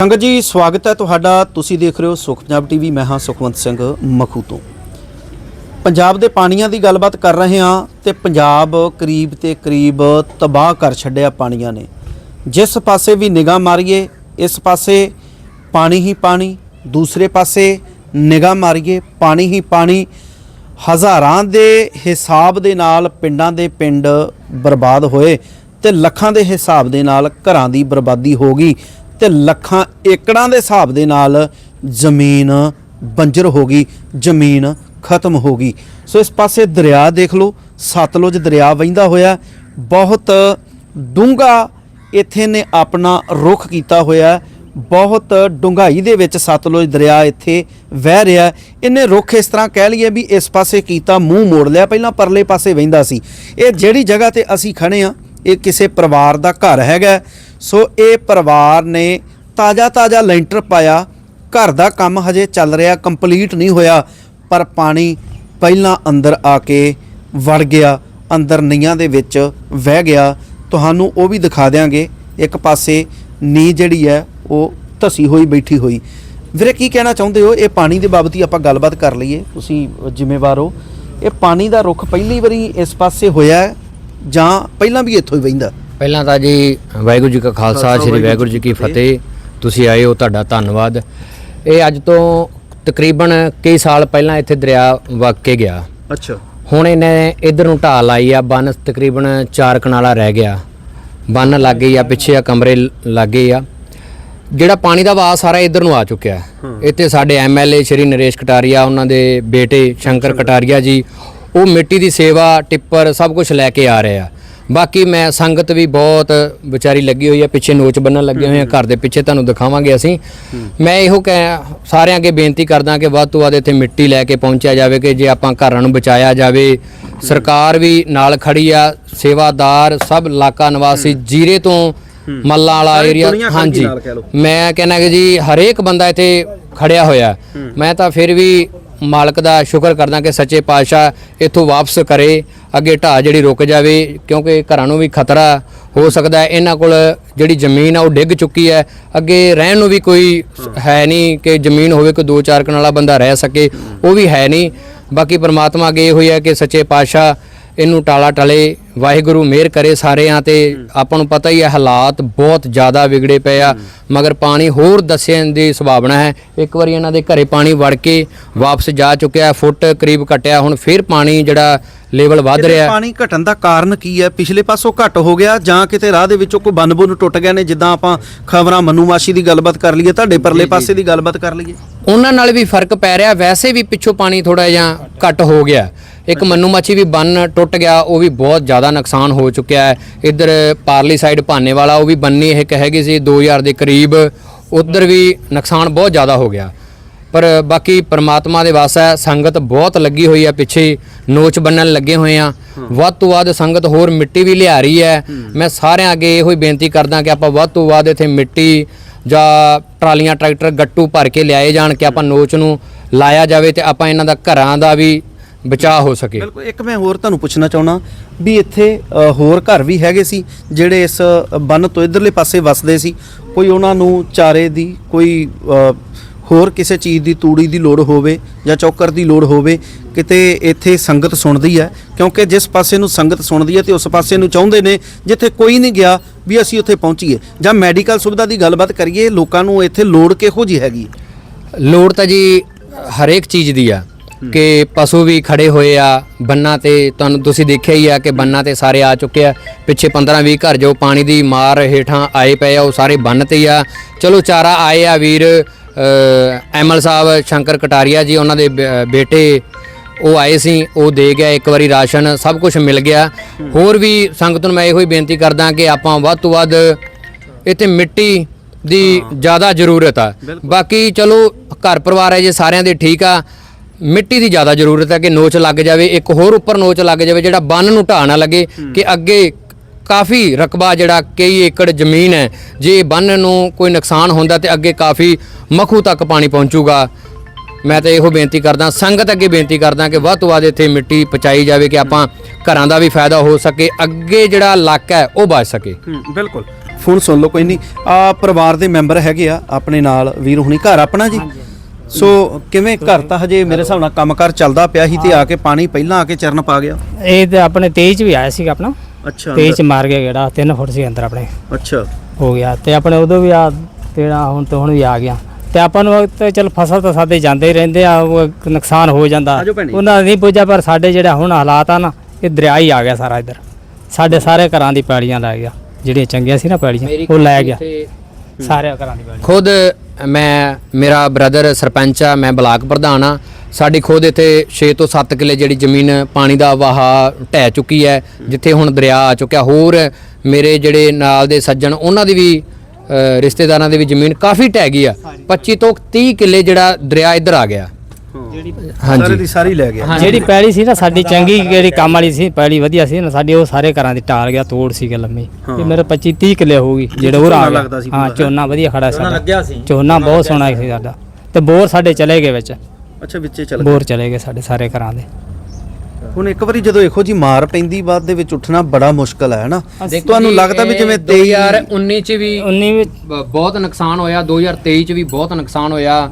ਸੰਗਤ ਜੀ, ਸਵਾਗਤ ਹੈ ਤੁਹਾਡਾ। ਤੁਸੀਂ ਦੇਖ ਰਹੇ ਹੋ ਸੁਖ ਪੰਜਾਬ ਟੀਵੀ। ਮੈਂ ਹਾਂ ਸੁਖਵੰਤ ਸਿੰਘ ਮਖੂ ਤੋਂ ਪੰਜਾਬ ਦੇ ਪਾਣੀਆਂ ਦੀ ਗੱਲਬਾਤ ਕਰ ਰਹੇ ਹਾਂ ਤੇ ਪੰਜਾਬ ਕਰੀਬ ਤੇ ਕਰੀਬ ਤਬਾਹ ਕਰ ਛੱਡਿਆ ਪਾਣੀਆਂ ਨੇ। ਜਿਸ ਪਾਸੇ ਵੀ ਨਿਗਾਹ ਮਾਰੀਏ, ਇਸ ਪਾਸੇ ਪਾਣੀ ਹੀ ਪਾਣੀ, ਦੂਸਰੇ ਪਾਸੇ ਨਿਗਾਹ ਮਾਰੀਏ, ਪਾਣੀ ਹੀ ਪਾਣੀ। ਹਜ਼ਾਰਾਂ ਦੇ ਹਿਸਾਬ ਦੇ ਨਾਲ ਪਿੰਡਾਂ ਦੇ ਪਿੰਡ ਬਰਬਾਦ ਹੋਏ ਤੇ ਲੱਖਾਂ ਦੇ ਹਿਸਾਬ ਦੇ ਨਾਲ ਘਰਾਂ ਦੀ ਬਰਬਾਦੀ ਹੋ ਗਈ। ਤੇ ਲੱਖਾਂ ਏਕੜਾਂ ਦੇ ਹਿਸਾਬ ਦੇ ਨਾਲ ਜ਼ਮੀਨ ਬੰਜਰ ਹੋ ਗਈ, ਜ਼ਮੀਨ ਖਤਮ ਹੋ ਗਈ। ਸੋ ਇਸ ਪਾਸੇ ਦਰਿਆ ਦੇਖ ਲਓ, ਸਤਲੁਜ ਦਰਿਆ ਵਹਿੰਦਾ ਹੋਇਆ, ਬਹੁਤ ਡੂੰਘਾ ਇੱਥੇ ਨੇ ਆਪਣਾ ਰੁਖ ਕੀਤਾ ਹੋਇਆ, ਬਹੁਤ ਡੁੰਗਾਈ ਦੇ ਵਿੱਚ ਸਤਲੁਜ ਦਰਿਆ ਇੱਥੇ ਵਹਿ ਰਿਹਾ। ਇਹਨੇ ਰੁੱਖ ਇਸ ਤਰ੍ਹਾਂ ਕਹਿ ਲਈਏ ਵੀ ਇਸ ਪਾਸੇ ਕੀਤਾ, ਮੂੰਹ ਮੋੜ ਲਿਆ, ਪਹਿਲਾਂ ਪਰਲੇ ਪਾਸੇ ਵਹਿੰਦਾ ਸੀ। ਇਹ ਜਿਹੜੀ ਜਗ੍ਹਾ ਤੇ ਅਸੀਂ ਖੜੇ ਆ ਇਹ ਕਿਸੇ ਪਰਿਵਾਰ ਦਾ ਘਰ ਹੈਗਾ। ਸੋ ਇਹ ਪਰਿਵਾਰ ਨੇ ਤਾਜ਼ਾ ਤਾਜ਼ਾ ਲੈਂਟਰ ਪਾਇਆ। ਘਰ ਦਾ ਕੰਮ ਹਜੇ ਚੱਲ ਰਿਹਾ, ਕੰਪਲੀਟ ਨਹੀਂ ਹੋਇਆ, ਪਰ ਪਾਣੀ ਪਹਿਲਾਂ ਅੰਦਰ ਆ ਕੇ ਵੜ ਗਿਆ, ਅੰਦਰ ਨੀਆਂ ਦੇ ਵਿੱਚ ਵਹਿ ਗਿਆ। ਤੁਹਾਨੂੰ ਉਹ ਵੀ ਦਿਖਾ ਦਿਆਂਗੇ। ਇੱਕ ਪਾਸੇ ਨੀ ਜਿਹੜੀ ਹੈ, ਉਹ ਧਸੀ ਹੋਈ, ਬੈਠੀ ਹੋਈ। ਵੀਰੇ, ਕੀ ਕਹਿਣਾ ਚਾਹੁੰਦੇ ਹੋ? ਇਹ ਪਾਣੀ ਦੇ ਬਾਬਤ ਹੀ ਆਪਾਂ ਗੱਲਬਾਤ ਕਰ ਲਈਏ। ਤੁਸੀਂ ਜ਼ਿੰਮੇਵਾਰ ਹੋ। ਇਹ ਪਾਣੀ ਦਾ ਰੁੱਖ ਪਹਿਲੀ ਵਾਰੀ ਇਸ ਪਾਸੇ ਹੋਇਆ ਜਾਂ ਪਹਿਲਾਂ ਵੀ ਇੱਥੋਂ ਹੀ ਵਹਿੰਦਾ? ਪਹਿਲਾਂ ਤਾਂ ਜੀ ਵਾਹਿਗੁਰੂ ਜੀ ਕਾ ਖਾਲਸਾ ਸ੍ਰੀ ਵਾਹਿਗੁਰੂ ਜੀ ਕੀ ਫਤਿਹ। ਤੁਸੀਂ ਆਏ ਹੋ ਤੁਹਾਡਾ ਧੰਨਵਾਦ। ਇਹ ਅੱਜ ਤੋਂ ਤਕਰੀਬਨ ਕਈ ਸਾਲ ਪਹਿਲਾਂ ਇੱਥੇ ਦਰਿਆ ਵਗ ਕੇ ਗਿਆ। ਅੱਛਾ। ਹੁਣ ਇਹਨੇ ਇਧਰ ਨੂੰ ਢਾਲ ਲਾਈ ਆ ਬੰਨ ਤਕਰੀਬਨ 4 ਕਨਾਲਾ ਰਹਿ ਗਿਆ। ਬੰਨ ਲੱਗ ਗਈ ਆ ਪਿੱਛੇ ਆ ਕਮਰੇ ਲੱਗੇ ਆ। ਜਿਹੜਾ ਪਾਣੀ ਦਾ ਵਹਾਅ ਸਾਰਾ ਇਧਰ ਨੂੰ ਆ ਚੁੱਕਿਆ। ਇੱਥੇ ਸਾਡੇ ਐਮਐਲਏ ਸ਼੍ਰੀ ਨਰੇਸ਼ ਕਟਾਰੀਆ ਉਹਨਾਂ ਦੇ ਬੇਟੇ ਸ਼ੰਕਰ ਕਟਾਰੀਆ ਜੀ ਉਹ ਮਿੱਟੀ ਦੀ ਸੇਵਾ ਟਿੱਪਰ ਸਭ ਕੁਝ ਲੈ ਕੇ ਆ ਰਹੇ ਆ। ਬਾਕੀ ਮੈਂ ਸੰਗਤ ਵੀ ਬਹੁਤ ਵਿਚਾਰੀ ਲੱਗੀ ਹੋਈ ਆ ਪਿੱਛੇ ਨੋਚ ਬੰਨਣ ਲੱਗੇ ਹੋਏ ਆ ਘਰ ਦੇ ਪਿੱਛੇ ਤੁਹਾਨੂੰ ਦਿਖਾਵਾਂਗੇ ਅਸੀਂ। ਮੈਂ ਇਹੋ ਕਹਿ ਸਾਰਿਆਂ ਅੱਗੇ ਬੇਨਤੀ ਕਰਦਾ ਕਿ ਵੱਧ ਤੋਂ ਵੱਧ ਇੱਥੇ ਮਿੱਟੀ ਲੈ ਕੇ ਪਹੁੰਚਿਆ ਜਾਵੇ ਕਿ ਜੇ ਆਪਾਂ ਘਰਾਂ ਨੂੰ ਬਚਾਇਆ ਜਾਵੇ। ਸਰਕਾਰ ਵੀ ਨਾਲ ਖੜੀ ਆ ਸੇਵਾਦਾਰ ਸਭ ਇਲਾਕਾ ਨਿਵਾਸੀ ਜੀਰੇ ਤੋਂ ਮੱਲਾ ਵਾਲਾ ਏਰੀਆ ਹਾਂਜੀ। ਮੈਂ ਕਹਿੰਦਾ ਕਿ ਜੀ ਹਰੇਕ ਬੰਦਾ ਇੱਥੇ ਖੜਿਆ ਹੋਇਆ। ਮੈਂ ਤਾਂ ਫਿਰ ਵੀ ਮਾਲਕ ਦਾ ਸ਼ੁਕਰ ਕਰਦਾ ਕਿ ਸੱਚੇ ਪਾਤਸ਼ਾਹ ਇੱਥੋਂ ਵਾਪਸ ਕਰੇ, ਅੱਗੇ ਢਾਹ ਜਿਹੜੀ ਰੁਕ ਜਾਵੇ, ਕਿਉਂਕਿ ਘਰਾਂ ਨੂੰ ਵੀ ਖਤਰਾ ਹੋ ਸਕਦਾ ਇਹਨਾਂ ਕੋਲ ਜਿਹੜੀ ਜ਼ਮੀਨ ਆ, ਉਹ ਡਿੱਗ ਚੁੱਕੀ ਹੈ। ਅੱਗੇ ਰਹਿਣ ਨੂੰ ਵੀ ਕੋਈ ਹੈ ਨਹੀਂ ਕਿ ਜ਼ਮੀਨ ਹੋਵੇ, ਕੋਈ ਦੋ ਚਾਰ ਕਨਾਲਾ ਬੰਦਾ ਰਹਿ ਸਕੇ, ਉਹ ਵੀ ਹੈ ਨਹੀਂ। ਬਾਕੀ ਪਰਮਾਤਮਾ ਅੱਗੇ ਇਹ ਹੋਈ ਹੈ ਕਿ ਸੱਚੇ ਪਾਤਸ਼ਾਹ ਇਹਨੂੰ ਟਾਲਾ ਟਲੇ ਵਾਹਿਗੁਰੂ ਮਿਹਰ ਕਰੇ ਸਾਰਿਆਂ ਤੇ। ਆਪਾਂ ਨੂੰ ਪਤਾ ਹੀ ਹੈ ਹਾਲਾਤ ਬਹੁਤ ਜ਼ਿਆਦਾ ਵਿਗੜੇ ਪਏ ਆ। ਮਗਰ ਪਾਣੀ ਹੋਰ ਦੱਸਣ ਦੀ ਸੰਭਾਵਨਾ ਹੈ। ਇੱਕ ਵਾਰੀ ਇਹਨਾਂ ਦੇ ਘਰੇ ਪਾਣੀ ਵੜ ਕੇ ਵਾਪਸ ਜਾ ਚੁੱਕਿਆ ਫੁੱਟ ਕਰੀਬ ਘਟਿਆ। ਹੁਣ ਫਿਰ ਪਾਣੀ ਜਿਹੜਾ ਲੈਵਲ ਵੱਧ ਰਿਹਾ। ਪਾਣੀ ਘਟਣ ਦਾ ਕਾਰਨ ਕੀ ਹੈ? ਪਿਛਲੇ ਪਾਸੋਂ ਘਟ ਹੋ ਗਿਆ ਜਾਂ ਕਿਤੇ ਰਾਹ ਦੇ ਵਿੱਚੋਂ ਕੋਈ ਬੰਨ ਬੁੰਨ ਟੁੱਟ ਗਏ ਨੇ? ਜਿੱਦਾਂ ਆਪਾਂ ਖਬਰਾਂ ਮਨੂਮਾਸ਼ੀ ਦੀ ਗੱਲਬਾਤ ਕਰ ਲਈਏ ਤੁਹਾਡੇ ਪਰਲੇ ਪਾਸੇ ਦੀ ਗੱਲਬਾਤ ਕਰ ਲਈਏ। ਉਹਨਾਂ ਨਾਲ ਵੀ ਫ਼ਰਕ ਪੈ ਰਿਹਾ। ਵੈਸੇ ਵੀ ਪਿੱਛੋਂ ਪਾਣੀ ਥੋੜਾ ਜਿਹਾ ਘਟ ਹੋ ਗਿਆ। ਇੱਕ ਮੰਨੂ ਮੱਛੀ ਵੀ ਬੰਨ ਟੁੱਟ ਗਿਆ ਉਹ ਵੀ ਬਹੁਤ ਜ਼ਿਆਦਾ ਨੁਕਸਾਨ ਹੋ ਚੁੱਕਿਆ ਹੈ। ਇੱਧਰ ਪਾਰਲੀ ਸਾਈਡ ਭਾਨੇ ਵਾਲਾ ਉਹ ਵੀ ਬੰਨੀ ਇਹ ਹੈਗੀ ਸੀ 2000 ਦੇ ਕਰੀਬ ਉਧਰ ਵੀ ਨੁਕਸਾਨ ਬਹੁਤ ਜ਼ਿਆਦਾ ਹੋ ਗਿਆ। ਪਰ ਬਾਕੀ ਪ੍ਰਮਾਤਮਾ ਦੇ ਵਾਸਾ ਹੈ ਸੰਗਤ ਬਹੁਤ ਲੱਗੀ ਹੋਈ ਹੈ ਪਿੱਛੇ ਨੋਚ ਬੰਨਣ ਲੱਗੇ ਹੋਏ ਆ ਵੱਧ ਤੋਂ ਵੱਧ ਸੰਗਤ ਹੋਰ ਮਿੱਟੀ ਵੀ ਲਿਆ ਰਹੀ ਹੈ। ਮੈਂ ਸਾਰਿਆਂ ਅੱਗੇ ਇਹੋ ਹੀ ਬੇਨਤੀ ਕਰਦਾ ਕਿ ਆਪਾਂ ਵੱਧ ਤੋਂ ਵੱਧ ਇੱਥੇ ਮਿੱਟੀ ਜਾਂ ਟਰਾਲੀਆਂ ਟਰੈਕਟਰ ਗੱਟੂ ਭਰ ਕੇ ਲਿਆਏ ਜਾਣ ਕਿ ਆਪਾਂ ਨੋਚ ਨੂੰ ਲਾਇਆ ਜਾਵੇ ਤੇ ਆਪਾਂ ਇਹਨਾਂ ਦਾ ਘਰਾਂ ਦਾ ਵੀ ਬਚਾਅ ਹੋ ਸਕੇ। ਬਿਲਕੁਲ ਇੱਕ ਮੈਂ ਹੋਰ ਤੁਹਾਨੂੰ ਪੁੱਛਣਾ ਚਾਹਣਾ ਵੀ ਇੱਥੇ ਹੋਰ ਘਰ ਵੀ ਹੈਗੇ ਸੀ ਜਿਹੜੇ ਇਸ ਬੰਨ ਤੋਂ ਇਧਰਲੇ ਪਾਸੇ ਵਸਦੇ ਸੀ। ਕੋਈ ਉਹਨਾਂ ਨੂੰ ਚਾਰੇ ਦੀ ਕੋਈ ਹੋਰ ਕਿਸੇ ਚੀਜ਼ ਦੀ ਤੂੜੀ ਦੀ ਲੋੜ ਹੋਵੇ ਜਾਂ ਚੌਕਰ ਦੀ ਲੋੜ ਹੋਵੇ ਕਿਤੇ ਇੱਥੇ ਸੰਗਤ ਸੁਣਦੀ ਹੈ। ਕਿਉਂਕਿ ਜਿਸ ਪਾਸੇ ਨੂੰ ਸੰਗਤ ਸੁਣਦੀ ਹੈ ਤੇ ਉਸ ਪਾਸੇ ਨੂੰ ਚਾਹੁੰਦੇ ਨੇ ਜਿੱਥੇ ਕੋਈ ਨਹੀਂ ਗਿਆ ਵੀ ਅਸੀਂ ਉੱਥੇ ਪਹੁੰਚੀਏ। ਜਾਂ ਮੈਡੀਕਲ ਸੁਵਿਧਾ ਦੀ ਗੱਲਬਾਤ ਕਰੀਏ ਲੋਕਾਂ ਨੂੰ ਇੱਥੇ ਲੋੜ ਕਿਹੋ ਜੀ ਹੈਗੀ ਲੋੜ ਤਾਂ ਜੀ ਹਰੇਕ ਚੀਜ਼ ਦੀ ਆ। ਕਿ ਪਸ਼ੂ ਵੀ ਖੜੇ ਹੋਏ ਆ ਬੰਨਾ ਤੇ ਤੁਹਾਨੂੰ ਤੁਸੀਂ ਦੇਖਿਆ ਹੀ ਆ ਕਿ ਬੰਨਾ ਤੇ ਸਾਰੇ ਆ ਚੁੱਕੇ ਆ। ਪਿੱਛੇ 15 20 ਘਰ ਜੋ ਪਾਣੀ ਦੀ ਮਾਰ ਹੇਠਾਂ ਆਏ ਪਏ ਆ ਉਹ ਸਾਰੇ ਬੰਨ ਤੇ ਆ। ਚਲੋ ਚਾਰਾ ਆਏ ਆ ਵੀਰ ਐਮਐਲ ਸਾਹਿਬ ਸ਼ੰਕਰ ਕਟਾਰੀਆ ਜੀ ਉਹਨਾਂ ਦੇ ਬੇਟੇ ਉਹ ਆਏ ਸੀ ਉਹ ਦੇ ਗਿਆ ਇੱਕ ਵਾਰੀ ਰਾਸ਼ਨ ਸਭ ਕੁਝ ਮਿਲ ਗਿਆ। ਹੋਰ ਵੀ ਸੰਗਤ ਨੂੰ ਮੈਂ ਇਹੋ ਹੀ ਬੇਨਤੀ ਕਰਦਾ ਕਿ ਆਪਾਂ ਵੱਧ ਤੋਂ ਵੱਧ ਇੱਥੇ ਮਿੱਟੀ ਦੀ ਜ਼ਿਆਦਾ ਜ਼ਰੂਰਤ ਆ। ਬਾਕੀ ਚਲੋ ਘਰ ਪਰਿਵਾਰ ਹੈ ਜੇ ਸਾਰਿਆਂ ਦੇ ਠੀਕ ਆ ਮਿੱਟੀ ਦੀ ਜ਼ਿਆਦਾ ਜ਼ਰੂਰਤ ਹੈ ਕਿ ਨੋਚ ਲੱਗ ਜਾਵੇ ਇੱਕ ਹੋਰ ਉੱਪਰ ਨੋਚ ਲੱਗ ਜਾਵੇ ਜਿਹੜਾ ਬੰਨ ਨੂੰ ਢਾਹ ਨਾ ਲੱਗੇ ਕਿ ਅੱਗੇ ਕਾਫੀ ਰਕਬਾ ਜਿਹੜਾ ਕਈ ਏਕੜ ਜ਼ਮੀਨ ਹੈ ਜੇ ਬੰਨ ਨੂੰ ਕੋਈ ਨੁਕਸਾਨ ਹੁੰਦਾ ਤੇ ਅੱਗੇ ਕਾਫੀ ਮਖੂ ਤੱਕ ਪਾਣੀ ਪਹੁੰਚੂਗਾ। ਮੈਂ ਤਾਂ ਇਹੋ ਬੇਨਤੀ ਕਰਦਾ ਸੰਗਤ ਅੱਗੇ ਬੇਨਤੀ ਕਰਦਾ ਕਿ ਵੱਧ ਤੋਂ ਵੱਧ ਇੱਥੇ ਮਿੱਟੀ ਪਹੁੰਚਾਈ ਜਾਵੇ ਕਿ ਆਪਾਂ ਘਰਾਂ ਦਾ ਵੀ ਫਾਇਦਾ ਹੋ ਸਕੇ ਅੱਗੇ ਜਿਹੜਾ ਇਲਾਕਾ ਹੈ ਉਹ ਬਚ ਸਕੇ। ਬਿਲਕੁਲ। ਫੋਨ ਸੁਣ ਲਓ ਕੋਈ ਨਹੀਂ। ਆ ਪਰਿਵਾਰ ਦੇ ਮੈਂਬਰ ਹੈਗੇ ਆ ਆਪਣੇ ਨਾਲ ਵੀਰ ਹੁਣੀ ਘਰ ਆਪਣਾ ਜੀ? ਸੋ ਕਿਵੇਂ ਘਰ ਤਾਂ ਹਜੇ ਮੇਰੇ ਹਿਸਾਬ ਨਾਲ ਕੰਮਕਾਰ ਚੱਲਦਾ ਪਿਆ ਸੀ ਤੇ ਆ ਕੇ ਪਾਣੀ ਪਹਿਲਾਂ ਆ ਕੇ ਚਰਨ ਪਾ ਗਿਆ? ਇਹ ਤੇ ਆਪਣੇ 23 ਚ ਵੀ ਆਇਆ ਸੀਗਾ ਆਪਣਾ। ਅੱਛਾ। 23 ਚ ਮਾਰ ਗਿਆ ਜਿਹੜਾ 3 ਫੁੱਟ ਸੀ ਅੰਦਰ ਆਪਣੇ। ਅੱਛਾ। ਹੋ ਗਿਆ। ਤੇ ਆਪਣੇ ਉਦੋਂ ਵੀ ਆ ਤੇਰਾ ਹੁਣ ਤੇ ਹੁਣ ਵੀ ਆ ਗਿਆ। ਤੇ ਆਪਾਂ ਨੂੰ ਤੇ ਚਲ ਫਸਲ ਤਾਂ ਸਾਡੇ ਜਾਂਦੇ ਹੀ ਰਹਿੰਦੇ ਆ ਉਹ ਨੁਕਸਾਨ ਹੋ ਜਾਂਦਾ। ਉਹਨਾਂ ਦਾ ਨਹੀਂ ਪੁੱਜਾ ਪਰ ਸਾਡੇ ਜਿਹੜਾ ਹੁਣ ਹਾਲਾਤ ਆ ਨਾ ਇਹ ਦਰਿਆ ਹੀ ਆ ਗਿਆ ਸਾਰਾ ਇੱਧਰ। ਸਾਡੇ ਸਾਰੇ ਘਰਾਂ ਦੀ ਪੈੜੀਆਂ ਲੈ ਗਿਆ। ਜਿਹੜੀਆਂ ਚੰਗੀਆਂ ਸੀ ਨਾ ਪੈੜੀਆਂ ਉਹ ਲੈ ਗਿਆ। ਸਾਰੇ ਘਰਾਂ ਦੀ ਪੈੜੀਆਂ ਖੁਦ ਮੈਂ ਮੇਰਾ ਬ੍ਰਦਰ ਸਰਪੰਚ ਆ ਮੈਂ ਬਲਾਕ ਪ੍ਰਧਾਨ ਆ। ਸਾਡੀ ਖੁਦ ਇੱਥੇ 6 ਤੋਂ 7 ਕਿੱਲੇ ਜਿਹੜੀ ਜ਼ਮੀਨ ਪਾਣੀ ਦਾ ਵਹਾ ਢਹਿ ਚੁੱਕੀ ਹੈ ਜਿੱਥੇ ਹੁਣ ਦਰਿਆ ਆ ਚੁੱਕਿਆ। ਹੋਰ ਮੇਰੇ ਜਿਹੜੇ ਨਾਲ ਦੇ ਸੱਜਣ ਉਹਨਾਂ ਦੀ ਵੀ ਰਿਸ਼ਤੇਦਾਰਾਂ ਦੀ ਵੀ ਜ਼ਮੀਨ ਕਾਫੀ ਢਹਿ ਗਈ ਆ। 25 ਤੋਂ 30 ਕਿੱਲੇ ਜਿਹੜਾ ਦਰਿਆ ਇੱਧਰ ਆ ਗਿਆ। ਸਾਰੇ ਦੀ ਸਾਰੀ ਲੈ ਗਿਆ। ਜਿਹੜੀ ਪੈੜੀ ਸੀ ਨਾ ਸਾਡੀ ਚੰਗੀ ਜਿਹੜੀ ਕੰਮ ਵਾਲੀ ਸੀ ਪੈੜੀ ਵਧੀਆ ਸੀ ਨਾ ਸਾਡੀ ਉਹ ਸਾਰੇ ਘਰਾਂ ਦੀ ਟਾਲ ਗਿਆ ਤੋੜ ਸੀ ਲੰਮੀ। ਇਹ ਮੇਰੇ 25 30 ਕਿੱਲੇ ਹੋਊਗੀ ਜਿਹੜੇ ਹੋਰ ਆ ਗਿਆ। ਲੱਗਦਾ ਸੀ ਹਾਂ। ਝੋਨਾ ਵਧੀਆ ਖੜਾ ਸਾਡਾ। ਲੱਗਿਆ ਸੀ। ਝੋਨਾ ਬਹੁਤ ਸੋਹਣਾ ਸੀ। ਸਾਡਾ। ਤੇ ਬੋਰ ਸਾਡੇ ਚਲੇ ਗਏ ਵਿੱਚ। ਅੱਛਾ ਵਿੱਚੇ ਚੱਲ ਬੋਰ ਚਲੇ ਗਏ ਸਾਡੇ ਸਾਰੇ ਘਰਾਂ ਦੇ। ਹੁਣ ਇੱਕ ਵਾਰੀ ਜਦੋਂ ਇਹੋ ਜੀ ਮਾਰ ਪੈਂਦੀ ਬਾਅਦ ਦੇ ਵਿੱਚ ਉੱਠਣਾ ਬੜਾ ਮੁਸ਼ਕਲ ਹੈ ਹਨਾ? ਦੇਖੋ ਤੁਹਾਨੂੰ ਲੱਗਦਾ ਵੀ ਜਿਵੇਂ 2019 ਚ ਵੀ 19 ਵਿੱਚ ਬਹੁਤ ਨੁਕਸਾਨ ਹੋਇਆ 2023 ਚ ਵੀ ਬਹੁਤ ਨੁਕਸਾਨ ਹੋਇਆ।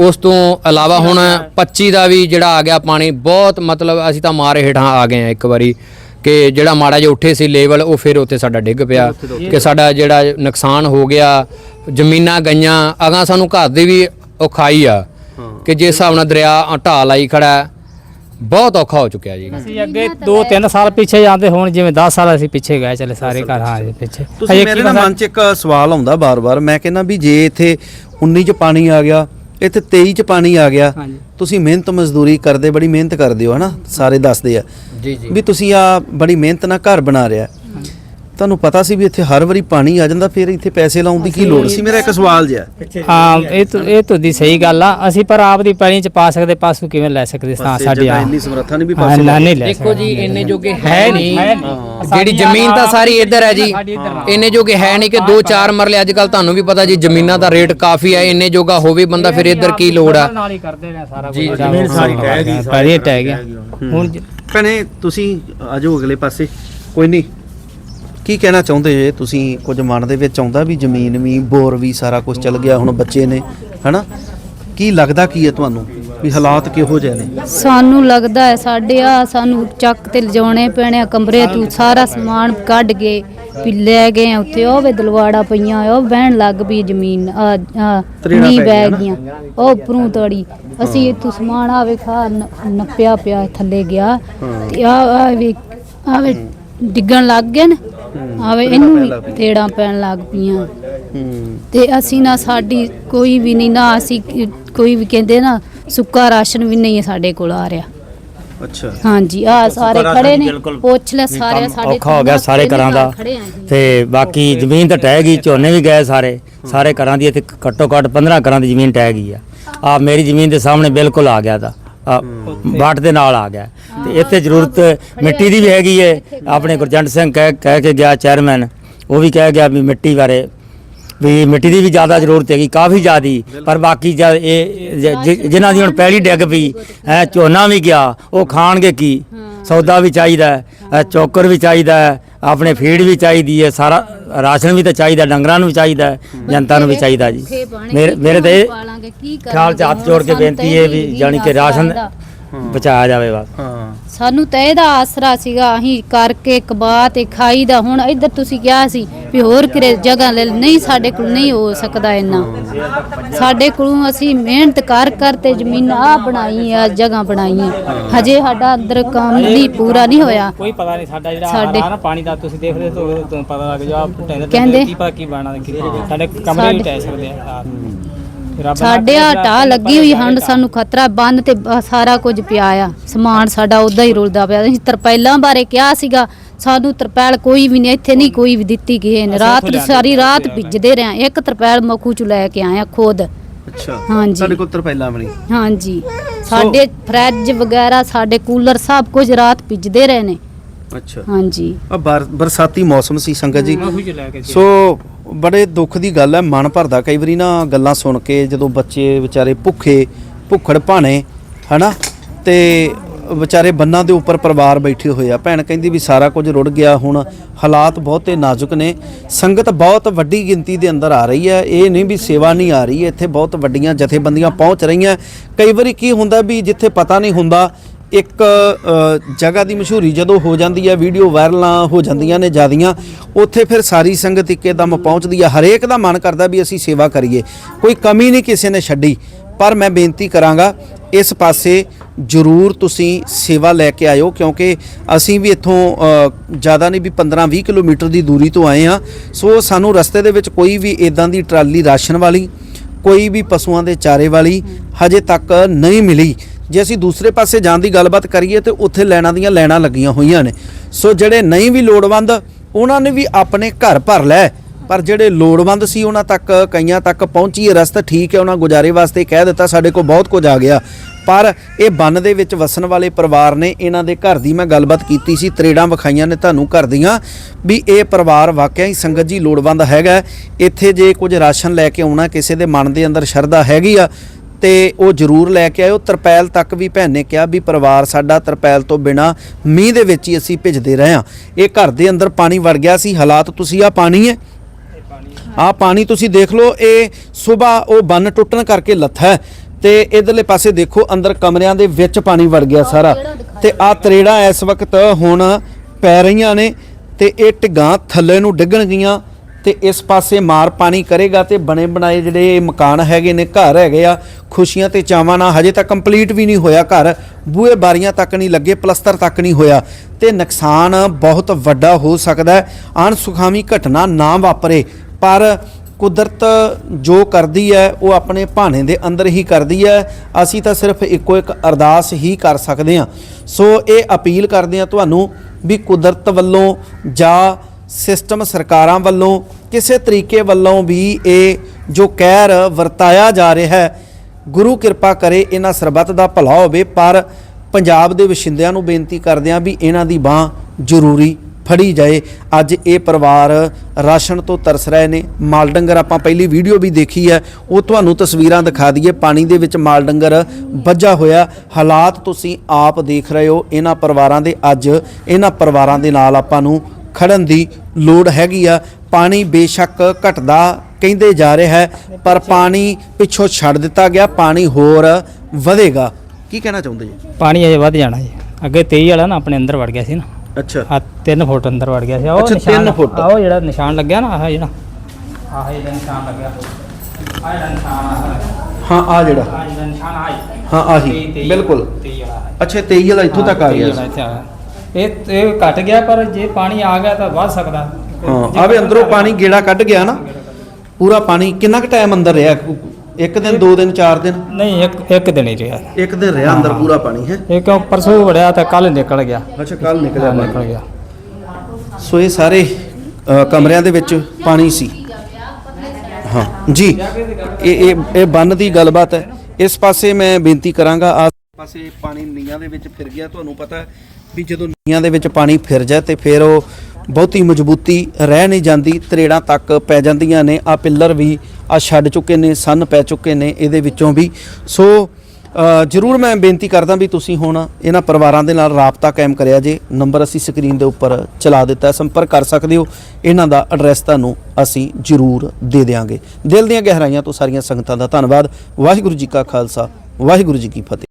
ਉਸ ਤੋਂ ਇਲਾਵਾ ਹੁਣ 25 ਦਾ ਵੀ ਜਿਹੜਾ ਆ ਗਿਆ ਪਾਣੀ ਬਹੁਤ ਮਤਲਬ ਅਸੀਂ ਤਾਂ ਮਾਰੇ ਹੇਠਾਂ ਆ ਗਏ ਆ ਇੱਕ ਵਾਰੀ ਕਿ ਜਿਹੜਾ ਮਾੜਾ ਜਿਹਾ ਉੱਠੇ ਸੀ ਲੈਵਲ ਉਹ ਫਿਰ ਉੱਥੇ ਸਾਡਾ ਡਿੱਗ ਪਿਆ ਕਿ ਸਾਡਾ ਜਿਹੜਾ ਨੁਕਸਾਨ ਹੋ ਗਿਆ ਜ਼ਮੀਨਾਂ ਗਈਆਂ ਅਗਾਂ ਸਾਨੂੰ ਘਰ ਦੀ ਵੀ ਔਖਾਈ ਆ ਕਿ ਜਿਸ ਹਿਸਾਬ ਨਾਲ ਦਰਿਆ ਢਾਲ ਲਾਈ ਖੜਾ ਹੈ, ਬਹੁਤ ਔਖਾ ਹੋ ਚੁੱਕਿਆ ਜੀ। ਅਸੀਂ ਅੱਗੇ 2-3 ਸਾਲ ਪਿੱਛੇ ਜਾਂਦੇ ਹੁਣ ਜਿਵੇਂ 10 ਸਾਲ ਅਸੀਂ ਪਿੱਛੇ ਗਏ ਚਲੇ ਸਾਰੇ ਘਰ ਹਾਂ ਜੀ ਪਿੱਛੇ। ਤੁਸੀਂ ਮੇਰੇ ਮਨ 'ਚ ਇੱਕ ਸਵਾਲ ਆਉਂਦਾ ਬਾਰ-ਬਾਰ ਮੈਂ ਕਹਿੰਦਾ ਵੀ ਜੇ ਇੱਥੇ 19 'ਚ ਪਾਣੀ ਆ ਗਿਆ ਇੱਥੇ 23 'ਚ ਪਾਣੀ ਆ ਗਿਆ। ਹਾਂਜੀ। ਤੁਸੀਂ ਮਿਹਨਤ ਮਜ਼ਦੂਰੀ ਕਰਦੇ ਬੜੀ ਮਿਹਨਤ ਕਰਦੇ ਹੋ ਹਨਾ? ਸਾਰੇ ਦੱਸਦੇ ਆ। ਜੀ ਜੀ। ਵੀ ਤੁਸੀਂ ਆ ਬੜੀ ਮਿਹਨਤ ਨਾਲ ਘਰ ਬਣਾ ਰਿਹਾ। ਤੁਹਾਨੂੰ ਪਤਾ ਸੀ ਵੀ ਇੱਥੇ ਹਰ ਵਾਰੀ ਪਾਣੀ ਆ ਜਾਂਦਾ ਫਿਰ ਇੱਥੇ ਪੈਸੇ ਲਾਉਣ ਦੀ ਕੀ ਲੋੜ ਸੀ? ਮੇਰਾ ਇੱਕ ਸਵਾਲ ਜਿਹਾ ਹਾਂ। ਇਹ ਤਾਂ ਇਹ ਤੁਹਾਡੀ ਸਹੀ ਗੱਲ ਆ। ਅਸੀਂ ਪਰ ਆਪ ਦੀ ਪੈਣੀ ਚ ਪਾ ਸਕਦੇ ਪਾਸੋਂ ਕਿਵੇਂ ਲੈ ਸਕਦੇ ਹਾਂ ਸਾਡੀ ਆ ਇੰਨੀ ਸਮਰੱਥਾ ਨਹੀਂ ਵੀ ਪਾਸੇ ਨਾ ਨਹੀਂ ਲੈ ਦੇਖੋ ਜੀ ਇੰਨੇ ਜੋਗੇ ਹੈ ਨਹੀਂ। ਜਿਹੜੀ ਜ਼ਮੀਨ ਤਾਂ ਸਾਰੀ ਇੱਧਰ ਹੈ ਜੀ। ਇੰਨੇ ਜੋਗੇ ਹੈ ਨਹੀਂ ਕਿ 2-4 ਮਰਲੇ ਅੱਜ ਕੱਲ ਤੁਹਾਨੂੰ ਵੀ ਪਤਾ ਜੀ ਜ਼ਮੀਨਾਂ ਦਾ ਰੇਟ ਕਾਫੀ ਹੈ ਇੰਨੇ ਜੋਗਾ ਹੋਵੇ ਬੰਦਾ ਫਿਰ ਇੱਧਰ ਕੀ ਲੋੜ ਆ? ਨਾਲ ਹੀ ਕਰਦੇ ਨੇ ਸਾਰਾ ਜੀ, ਕੁਝ ਜ਼ਮੀਨ ਸਾਰੀ ਟਹਿ ਗਈ ਸਾਰੀ ਟਹਿ ਗਿਆ ਹੁਣ ਭੈਣੇ ਤੁਸੀਂ ਆਜੋ ਅਗਲੇ ਪਾਸੇ। ਕੋਈ ਨਹੀਂ। ਕੀ ਕਹਿਣਾ ਚਾਹੁੰਦੇ ਜੇ? ਤੁਸੀਂ ਕੁਝ ਮਨ ਦੇ ਵਿੱਚ ਆਉਂਦਾ ਵੀ ਜ਼ਮੀਨ ਵੀ ਬੋਰ ਵੀ ਸਾਰਾ ਕੁਝ ਚੱਲ ਗਿਆ ਹੁਣ ਬੱਚੇ ਨੇ ਹਨਾ? ਕੀ ਲੱਗਦਾ ਕੀ ਹੈ ਤੁਹਾਨੂੰ ਵੀ ਹਾਲਾਤ ਕਿਹੋ ਜਿਹੇ ਨੇ? ਸਾਨੂੰ ਲੱਗਦਾ ਹੈ ਸਾਡੇ ਆ ਸਾਨੂੰ ਚੱਕ ਤੇ ਲਿਜਾਉਣੇ ਪੈਣੇ ਆ ਕਮਰੇ ਤੋਂ ਸਾਰਾ ਸਮਾਨ ਕੱਢ ਕੇ ਵੀ ਲੈ ਗਏ ਆ ਉੱਥੇ ਉਹ ਵੇ ਦਲਵਾੜਾ ਪਈਆਂ ਉਹ ਬਹਿਣ ਲੱਗ ਪਈ ਜ਼ਮੀਨ ਆ ਆ ਨੀ। ਬਹਿ ਗਈਆਂ ਉਹ ਉੱਪਰੋਂ ਤੜੀ ਅਸੀਂ ਇੱਥੋਂ ਸਮਾਨ ਆਵੇ ਖਾ ਨੱਪਿਆ ਪਿਆ ਥੱਲੇ ਗਿਆ ਤੇ ਆ ਆਵੇ ਆਵੇ ਡਿੱਗਣ ਲੱਗ ਗਏ ਨੇ। ਆਵੇ ਇਹਨੂੰ ਵੀ ਤੇੜਾਂ ਪੈਣ ਲੱਗ ਪਈਆਂ। ਹੂੰ। ਤੇ ਅਸੀਂ ਨਾ ਸਾਡੀ ਕੋਈ ਵੀ ਨਹੀਂ ਨਾ ਅਸੀਂ ਕੋਈ ਵੀ ਕਹਿੰਦੇ ਨਾ ਸੁੱਕਾ ਰਾਸ਼ਨ ਵੀ ਨਹੀਂ ਹੈ ਸਾਡੇ ਕੋਲ ਆ ਰਿਹਾ। ਅੱਛਾ। ਹਾਂਜੀ ਆ ਸਾਰੇ ਖੜੇ ਨੇ। ਪੁੱਛ ਲੈ ਸਾਰੇ ਸਾਡੇ ਔਖਾ ਹੋ ਗਿਆ ਸਾਰੇ ਘਰਾਂ ਦਾ। ਤੇ ਬਾਕੀ ਜ਼ਮੀਨ ਤਾਂ ਟਹਿ ਗਈ ਝੋਨੇ ਵੀ ਗਏ ਸਾਰੇ। ਸਾਰੇ ਘਰਾਂ ਦੀ ਇੱਥੇ ਘੱਟੋ ਘੱਟ 15 ਘਰਾਂ ਦੀ ਜ਼ਮੀਨ ਟਹਿ ਗਈ ਆ। ਆ ਮੇਰੀ ਜ਼ਮੀਨ ਦੇ ਸਾਹਮਣੇ ਬਿਲਕੁਲ ਆ ਗਿਆ ਦਾ ਬਾਟ ਦੇ ਨਾਲ ਆ ਗਿਆ। ਤੇ ਇੱਥੇ ਜ਼ਰੂਰਤ ਮਿੱਟੀ ਦੀ ਵੀ ਹੈਗੀ ਏ। ਆਪਣੇ ਗੁਰਜੰਟ ਸਿੰਘ ਕਹਿ ਕਹਿ ਕੇ ਗਿਆ ਚੇਅਰਮੈਨ ਉਹ ਵੀ ਕਹਿ ਗਿਆ ਵੀ ਮਿੱਟੀ ਬਾਰੇ ਵੀ ਮਿੱਟੀ ਦੀ ਵੀ ਜ਼ਿਆਦਾ ਜ਼ਰੂਰਤ ਹੈਗੀ ਕਾਫੀ ਜ਼ਿਆਦੀ ਪਰ ਬਾਕੀ ਜਦ ਇਹ ਜ- ਜਿਨ੍ਹਾਂ ਦੀ ਹੁਣ ਪੈਲੀ ਡਿੱਗ ਪਈ ਹੈ। ਝੋਨਾ ਵੀ ਗਿਆ ਉਹ ਖਾਣਗੇ ਕੀ? ਸੌਦਾ ਵੀ ਚਾਹੀਦਾ ਹੈ ਇਹ ਚੋਕਰ ਵੀ ਚਾਹੀਦਾ ਹੈ ਆਪਣੇ ਫੀਡ ਵੀ ਚਾਹੀਦੀ ਹੈ ਸਾਰਾ ਰਾਸ਼ਨ ਵੀ ਤਾਂ ਚਾਹੀਦਾ ਡੰਗਰਾਂ ਨੂੰ ਵੀ ਚਾਹੀਦਾ ਹੈ, ਜਨਤਾ ਨੂੰ ਵੀ ਚਾਹੀਦਾ ਜੀ। ਮੇਰੇ ਮੇਰੇ ਤੇ ਖਿਆਲ ਚ? ਹੱਥ ਜੋੜ ਕੇ ਬੇਨਤੀ ਹੈ ਵੀ ਜਾਣੀ ਕਿ ਰਾਸ਼ਨ ਬਚਾਇਆ ਜਾਵੇ ਬਸ। ਹਾਂ। ਸਾਨੂੰ ਤਾਂ ਇਹਦਾ ਆਸਰਾ ਸੀਗਾ ਅਸੀਂ ਕਰਕੇ ਕਬਾ ਤੇ ਖਾਈ ਦਾ ਹੁਣ ਇੱਧਰ ਤੁਸੀਂ ਕਿਹਾ ਸੀ ਵੀ ਹੋਰ ਕਿਰੇ ਜਗ੍ਹਾ ਲੈ ਨਹੀਂ ਸਾਡੇ ਕੋਲ ਨਹੀਂ ਹੋ ਸਕਦਾ ਇੰਨਾ। ਸਾਡੇ ਕੋਲੋਂ ਅਸੀਂ ਮਿਹਨਤ ਕਰ ਕਰ ਤੇ ਜ਼ਮੀਨ ਆ ਬਣਾਈ ਆ ਜਗ੍ਹਾ ਬਣਾਈਆਂ ਹਜੇ ਸਾਡਾ ਅੰਦਰ ਕੰਮ ਨਹੀਂ ਪੂਰਾ ਨਹੀਂ ਹੋਇਆ। ਕੋਈ ਪਤਾ ਨਹੀਂ ਸਾਡਾ ਜਿਹੜਾ ਸਾਡੇ- ਆ ਨਾ ਪਾਣੀ ਦਾ ਤੁਸੀਂ ਦੇਖਦੇ ਹੋ ਤਾਂ ਤੁਹਾਨੂੰ ਪਤਾ ਲੱਗ ਜਾ ਕਹਿੰਦੇ- ਕੀ ਪਤਾ ਕੀ ਬਾਣਾ ਸਾਡੇ ਕਮਰੇ ਵੀ ਟਹਿ ਸਕਦੇ ਆ ਸਾਡੇ ਆ ਲੱਗੀ ਹੋਈ ਹਨ ਸਾਨੂੰ ਖਤਰਾ ਬੰਨ ਤੇ ਬ- ਸਾਰਾ ਕੁਝ ਪਿਆ ਆ। ਸਮਾਨ ਸਾਡਾ ਉਦਾਂ ਹੀ ਰੁਲਦਾ ਪਿਆ। ਅਸੀਂ ਤਰਪੈਲਾਂ ਬਾਰੇ ਕਿਹਾ ਸੀਗਾ ਸਾਨੂੰ ਤਰਪੈਲ ਕੋਈ ਵੀ ਨਹੀਂ ਇੱਥੇ ਨਹੀਂ ਕੋਈ ਵੀ ਦਿੱਤੀ ਕਿਸੇ ਨੇ। ਰਾਤ ਦੀ ਸਾਰੀ ਰਾਤ ਭਿੱਜਦੇ ਰਹੇ ਇੱਕ ਤਰਪੈਲ ਮੱਖੂ ਚ ਲੈ ਕੇ ਆਏ ਆ ਖੁਦ। ਅੱਛਾ ਹਾਂਜੀ। ਸਾਡੇ ਕੋਲ ਤਰਪੈਲਾਂ ਬਣੀ ਹਾਂਜੀ। ਸਾਡੇ ਫਰਿੱਜ ਵਗੈਰਾ ਸਾਡੇ ਕੂਲਰ ਸਭ ਕੁਝ ਰਾਤ ਭਿੱਜਦੇ ਰਹੇ ਨੇ। ਅੱਛਾ। ਹਾਂਜੀ। ਆ ਬਰ- ਬਰਸਾਤੀ ਮੌਸਮ ਸੀ ਸੰਗਤ ਜੀ। ਮਖੂ ਚ ਲੈ ਕੇ ਸੋ ਬੜੇ ਦੁੱਖ ਦੀ ਗੱਲ ਹੈ, ਮਨ ਭਰਦਾ। ਕਈ ਵਾਰੀ ਨਾ ਗੱਲਾਂ ਸੁਣ ਕੇ ਜਦੋਂ ਬੱਚੇ ਵਿਚਾਰੇ ਭੁੱਖੇ, ਭੁੱਖੜ ਭਾਣੇ, ਹਨਾ? ਤੇ ਵਿਚਾਰੇ ਬੰਨਾਂ ਦੇ ਉੱਪਰ ਪਰਿਵਾਰ ਬੈਠੇ ਹੋਏ ਆ। ਭੈਣ ਕਹਿੰਦੀ ਵੀ ਸਾਰਾ ਕੁਝ ਰੁੜ ਗਿਆ, ਹੁਣ ਹਾਲਾਤ ਬਹੁਤੇ ਨਾਜ਼ੁਕ ਨੇ। ਸੰਗਤ ਬਹੁਤ ਵੱਡੀ ਗਿਣਤੀ ਦੇ ਅੰਦਰ ਆ ਰਹੀ ਹੈ। ਇਹ ਨਹੀਂ ਵੀ ਸੇਵਾ ਨਹੀਂ ਆ ਰਹੀ, ਇੱਥੇ ਬਹੁਤ ਵੱਡੀਆਂ ਜਥੇਬੰਦੀਆਂ ਪਹੁੰਚ ਰਹੀਆਂ। ਕਈ ਵਾਰੀ ਕੀ ਹੁੰਦਾ ਵੀ ਜਿੱਥੇ ਪਤਾ ਨਹੀਂ ਹੁੰਦਾ ਇੱਕ ਜਗ੍ਹਾ ਦੀ ਮਸ਼ਹੂਰੀ ਜਦੋਂ ਹੋ ਜਾਂਦੀ ਹੈ ਵੀਡੀਓ ਵਾਇਰਲਾਂ ਹੋ ਜਾਂਦੀਆਂ ਨੇ ਜਿਆਦੀਆਂ, ਉੱਥੇ ਫਿਰ ਸਾਰੀ ਸੰਗਤ ਇੱਕਦਮ ਪਹੁੰਚਦੀ ਹੈ ਹਰੇਕ ਦਾ ਮਨ ਕਰਦਾ ਵੀ ਅਸੀਂ ਸੇਵਾ ਕਰੀਏ। ਕੋਈ ਕਮੀ ਨਹੀਂ ਕਿਸੇ ਨੇ ਛੱਡੀ, ਪਰ ਮੈਂ ਬੇਨਤੀ ਕਰਾਂਗਾ, ਇਸ ਪਾਸੇ ਜ਼ਰੂਰ ਤੁਸੀਂ ਸੇਵਾ ਲੈ ਕੇ ਆਇਓ, ਕਿਉਂਕਿ ਅਸੀਂ ਵੀ ਇੱਥੋਂ ਜ਼ਿਆਦਾ ਨਹੀਂ ਵੀ 15-20 ਕਿਲੋਮੀਟਰ ਦੀ ਦੂਰੀ ਤੋਂ ਆਏ ਆ। ਸੋ ਸਾਨੂੰ ਰਸਤੇ ਦੇ ਵਿੱਚ ਕੋਈ ਵੀ ਇਦਾਂ ਦੀ ਟਰਾਲੀ ਰਾਸ਼ਨ ਵਾਲੀ, ਕੋਈ ਵੀ ਪਸ਼ੂਆਂ ਦੇ ਚਾਰੇ ਵਾਲੀ, ਹਜੇ ਤੱਕ ਨਹੀਂ ਮਿਲੀ। ਜੇ ਅਸੀਂ ਦੂਸਰੇ ਪਾਸੇ ਜਾਣ ਦੀ ਗੱਲਬਾਤ ਕਰੀਏ ਤੇ ਉੱਥੇ ਲੈਣਾ ਦੀਆਂ ਲੈਣਾ ਲੱਗੀਆਂ ਹੋਈਆਂ ਨੇ। ਸੋ ਜਿਹੜੇ ਨਹੀਂ ਵੀ ਲੋੜਵੰਦ, ਉਹਨਾਂ ਨੇ ਵੀ ਆਪਣੇ ਘਰ ਭਰ ਲੈ। ਪਰ ਜਿਹੜੇ ਲੋੜਵੰਦ ਸੀ, ਉਹਨਾਂ ਤੱਕ ਕਈਆਂ ਤੱਕ ਪਹੁੰਚੀ। ਇਹ ਰਸਤਾ ਠੀਕ ਹੈ, ਉਹਨਾਂ ਗੁਜ਼ਾਰੇ ਵਾਸਤੇ ਕਹਿ ਦਿੱਤਾ, ਸਾਡੇ ਕੋਲ ਬਹੁਤ ਕੁਝ ਆ ਗਿਆ। ਪਰ ਇਹ ਬੰਨ ਦੇ ਵਿੱਚ ਵਸਣ ਵਾਲੇ ਪਰਿਵਾਰ ਨੇ ਇਹਨਾਂ ਦੇ ਘਰ ਦੀ ਮੈਂ ਗੱਲਬਾਤ ਕੀਤੀ ਸੀ, ਤਰੇੜਾਂ ਵਿਖਾਈਆਂ ਨੇ ਤੁਹਾਨੂੰ ਘਰ ਦੀਆਂ, ਵੀ ਇਹ ਪਰਿਵਾਰ ਵਾਕਿਆ ਹੀ ਸੰਗਤ ਜੀ ਲੋੜਵੰਦ ਹੈਗਾ। ਇੱਥੇ ਜੇ ਕੁਝ ਰਾਸ਼ਨ ਲੈ ਕੇ ਆਉਣਾ, ਕਿਸੇ ਦੇ ਮਨ ਦੇ ਅੰਦਰ ਸ਼ਰਧਾ ਹੈਗੀ ਆ ਤੇ ਉਹ ਜ਼ਰੂਰ ਲੈ ਕੇ ਆਇਓ। ਤਰਪੈਲ ਤੱਕ ਵੀ ਭੈਣ ਨੇ ਕਿਹਾ ਵੀ ਪਰਿਵਾਰ ਸਾਡਾ ਤਰਪੈਲ ਤੋਂ ਬਿਨਾ ਮੀਂਹ ਦੇ ਵਿੱਚ ਹੀ ਅਸੀਂ ਭਿੱਜਦੇ ਰਹੇ ਹਾਂ। ਇਹ ਘਰ ਦੇ ਅੰਦਰ ਪਾਣੀ ਵੜ ਗਿਆ ਸੀ। ਹਾਲਾਤ ਤੁਸੀਂ ਆ ਪਾਣੀ ਹੈ? ਆ ਪਾਣੀ ਤੁਸੀਂ ਦੇਖ ਲਓ, ਇਹ ਸਵੇਰ ਉਹ ਬੰਨ ਟੁੱਟਣ ਕਰਕੇ ਲੱਥਾ ਹੈ ਤੇ ਇਧਰਲੇ ਪਾਸੇ ਦੇਖੋ, ਅੰਦਰ ਕਮਰਿਆਂ ਦੇ ਵਿੱਚ ਪਾਣੀ ਵੜ ਗਿਆ ਸਾਰਾ। ਤੇ ਆ ਤਰੇੜਾ ਇਸ ਵਕਤ ਹੁਣ ਪੈ ਰਹੀਆਂ ਨੇ ਤੇ ਇਹ ਢਿੱਗਾਂ ਥੱਲੇ ਨੂੰ ਡਿੱਗਣ ਗਈਆਂ। ਤੇ ਇਸ ਪਾਸੇ ਮਾਰ ਪਾਣੀ ਕਰੇਗਾ ਤੇ ਬਣੇ ਬਣਾਏ ਜਿਹੜੇ ਮਕਾਨ ਹੈਗੇ ਨੇ, ਘਰ ਹੈਗੇ ਆ, ਖੁਸ਼ੀਆਂ ਤੇ ਚਾਵਾਂ ਨਾਲ ਹਜੇ ਤੱਕ ਕੰਪਲੀਟ ਵੀ ਨਹੀਂ ਹੋਇਆ ਘਰ, ਬੂਹੇ ਬਾਰੀਆਂ ਤੱਕ ਨਹੀਂ ਲੱਗੇ, ਪਲਸਤਰ ਤੱਕ ਨਹੀਂ ਹੋਇਆ। ਤੇ ਨੁਕਸਾਨ ਬਹੁਤ ਵੱਡਾ ਹੋ ਸਕਦਾ ਹੈ, ਅਣਸੁਖਾਵੀ ਘਟਨਾ ਨਾ ਵਾਪਰੇ, ਪਰ ਕੁਦਰਤ ਜੋ ਕਰਦੀ ਹੈ, ਉਹ ਆਪਣੇ ਭਾਣੇ ਦੇ ਅੰਦਰ ਹੀ ਕਰਦੀ ਹੈ। ਅਸੀਂ ਤਾਂ ਸਿਰਫ ਇੱਕੋ ਇੱਕ ਅਰਦਾਸ ਹੀ ਕਰ ਸਕਦੇ ਹਾਂ। ਸੋ ਇਹ ਅਪੀਲ ਕਰਦੇ ਹਾਂ ਤੁਹਾਨੂੰ ਵੀ ਕੁਦਰਤ ਵੱਲੋਂ ਜਾਂ ਸਿਸਟਮ ਸਰਕਾਰਾਂ ਵੱਲੋਂ, ਕਿਸੇ ਤਰੀਕੇ ਵੱਲੋਂ ਵੀ ਇਹ ਜੋ ਕਹਿਰ ਵਰਤਾਇਆ ਜਾ ਰਿਹਾ ਹੈ, ਗੁਰੂ ਕਿਰਪਾ ਕਰੇ ਇਹਨਾਂ ਸਰਬੱਤ ਦਾ ਭਲਾ ਹੋਵੇ, ਪਰ ਪੰਜਾਬ ਦੇ ਵਸਿੰਦਿਆਂ ਨੂੰ ਬੇਨਤੀ ਕਰਦੇ ਹਾਂ ਵੀ ਇਹਨਾਂ ਦੀ ਬਾਹ ਜ਼ਰੂਰੀ ਫੜੀ ਜਾਏ। ਅੱਜ ਇਹ ਪਰਿਵਾਰ ਰਾਸ਼ਨ ਤੋਂ ਤਰਸ ਰਹੇ ਨੇ। ਮਾਲ ਡੰਗਰ ਆਪਾਂ ਪਹਿਲੀ ਵੀਡੀਓ ਵੀ ਦੇਖੀ ਹੈ। ਉਹ ਤੁਹਾਨੂੰ ਤਸਵੀਰਾਂ ਦਿਖਾ ਦਈਏ। ਪਾਣੀ ਦੇ ਵਿੱਚ ਮਾਲ ਡੰਗਰ ਵੱਜਾ ਹੋਇਆ। ਹਾਲਾਤ ਤੁਸੀਂ ਆਪ ਦੇਖ ਰਹੇ ਹੋ। ਇਹਨਾਂ ਪਰਿਵਾਰਾਂ ਦੇ ਅੱਜ, ਇਹਨਾਂ ਪਰਿਵਾਰਾਂ ਦੇ ਨਾਲ ਆਪਾਂ ਨੂੰ ਖੜਨ ਦੀ ਲੋੜ ਹੈਗੀ ਆ। ਪਾਣੀ ਬੇਸ਼ੱਕ ਘਟਦਾ ਕਹਿੰਦੇ ਜਾ ਰਿਹਾ ਹੈ ਪਰ ਪਾਣੀ ਪਿੱਛੋਂ ਛੱਡ ਦਿੱਤਾ ਗਿਆ ਪਾਣੀ ਹੋਰ ਵਧੇਗਾ। ਕੀ ਕਹਿਣਾ ਚਾਹੁੰਦੇ ਜੀ? ਪਾਣੀ ਅਜੇ ਵੱਧ ਜਾਣਾ ਜੀ। ਅੱਗੇ 23 ਵਾਲਾ ਨਾ ਆਪਣੇ ਅੰਦਰ ਵੜ ਗਿਆ ਸੀ ਨਾ। ਅੱਛਾ। ਆ 3 ਫੁੱਟ ਅੰਦਰ ਵੜ ਗਿਆ ਸੀ। ਉਹ ਨਿਸ਼ਾਨ। ਆਹ ਉਹ ਜਿਹੜਾ ਨਿਸ਼ਾਨ ਲੱਗਿਆ ਨਾ ਆਹ ਜਿਹੜਾ ਆਹ ਜਿਹੜਾ ਨਿਸ਼ਾਨ ਲੱਗਿਆ। ਆਹ ਜਿਹੜਾ ਨਿਸ਼ਾਨ ਆਹ ਹਾਂ ਆ ਜਿਹੜਾ। ਹੀ। ਆਹੀ ਬਿਲਕੁਲ। 23 ਵਾਲਾ ਹੈ। ਅੱਛਾ 23 ਵਾਲਾ ਇੱਥੋਂ ਤੱਕ ਆ ਗਿਆ। ਇਹ ਇਹ ਘਟ ਗਿਆ ਪਰ ਜੇ ਪਾਣੀ ਆ ਗਿਆ ਤਾਂ ਵੱਧ ਸਕਦਾ। ਹਾਂ ਆਵੇ ਅੰਦਰੋਂ ਪਾਣੀ ਗੇੜਾ ਕੱਢ ਗਿਆ ਨਾ ਪੂਰਾ ਪਾਣੀ ਕਿੰਨਾ ਕੁ ਟਾਈਮ ਅੰਦਰ ਰਿਹਾ? ਇੱਕ ਦਿਨ ਦੋ ਦਿਨ ਚਾਰ ਦਿਨ? ਨਹੀਂ ਇੱਕ ਇੱਕ ਦਿਨ ਹੀ ਰਿਹਾ। ਇੱਕ ਦਿਨ ਰਿਹਾ ਅੰਦਰ ਪੂਰਾ ਪਾਣੀ ਹੈ? ਇਹ ਕਿਉਂ ਪਰਸੋਂ ਵੜਿਆ ਤਾਂ ਕੱਲ ਨਿਕਲ ਗਿਆ। ਅੱਛਾ ਕੱਲ ਨਿਕਲਿਆ ਨਿਕਲ ਗਿਆ। ਸੋ ਇਹ ਸਾਰੇ ਕਮਰਿਆਂ ਦੇ ਵਿੱਚ ਪਾਣੀ ਸੀ। ਹਾਂ ਜੀ ਇਹ ਇਹ ਇਹ ਬੰਨ ਦੀ ਗੱਲਬਾਤ ਹੈ। ਇਸ ਪਾਸੇ ਮੈਂ ਬੇਨਤੀ ਕਰਾਂਗਾ ਆ ਪਾਸੇ ਪਾਣੀ ਨੀਆਂ ਦੇ ਵਿੱਚ ਫਿਰ ਗਿਆ। ਤੁਹਾਨੂੰ ਪਤਾ ਹੈ ਵੀ ਜਦੋਂ ਨੀਆਂ ਦੇ ਵਿੱਚ ਪਾਣੀ ਫਿਰ ਜਾਏ ਤੇ ਫਿਰ ਉਹ ਬਹੁਤੀ ਮਜ਼ਬੂਤੀ ਰਹਿ ਨਹੀਂ ਜਾਂਦੀ, ਤਰੇੜਾਂ ਤੱਕ ਪੈ ਜਾਂਦੀਆਂ ਨੇ ਆ ਪਿੱਲਰ ਵੀ ਆ ਛੱਡ ਚੁੱਕੇ ਨੇ, ਸੰਨ ਪੈ ਚੁੱਕੇ ਨੇ ਇਹਦੇ ਵਿੱਚੋਂ ਵੀ। ਸੋ ਜ਼ਰੂਰ ਮੈਂ ਬੇਨਤੀ ਕਰਦਾ ਵੀ ਤੁਸੀਂ ਹੁਣ ਇਹਨਾਂ ਪਰਿਵਾਰਾਂ ਦੇ ਨਾਲ ਰਾਬਤਾ ਕਾਇਮ ਕਰਿਆ ਜੇ, ਨੰਬਰ ਅਸੀਂ ਸਕਰੀਨ ਦੇ ਉੱਪਰ ਚਲਾ ਦਿੱਤਾ ਸੰਪਰਕ ਕਰ ਸਕਦੇ ਹੋ। ਇਹਨਾਂ ਦਾ ਐਡਰੈਸ ਤੁਹਾਨੂੰ ਅਸੀਂ ਜ਼ਰੂਰ ਦੇ ਦੇਵਾਂਗੇ ਦਿਲ ਦੀਆਂ ਗਹਿਰਾਈਆਂ ਤੋਂ ਸਾਰੀਆਂ ਸੰਗਤਾਂ ਦਾ ਧੰਨਵਾਦ। ਵਾਹਿਗੁਰੂ ਜੀ ਕਾ ਖਾਲਸਾ, ਵਾਹਿਗੁਰੂ ਜੀ ਕੀ ਫਤਿਹ।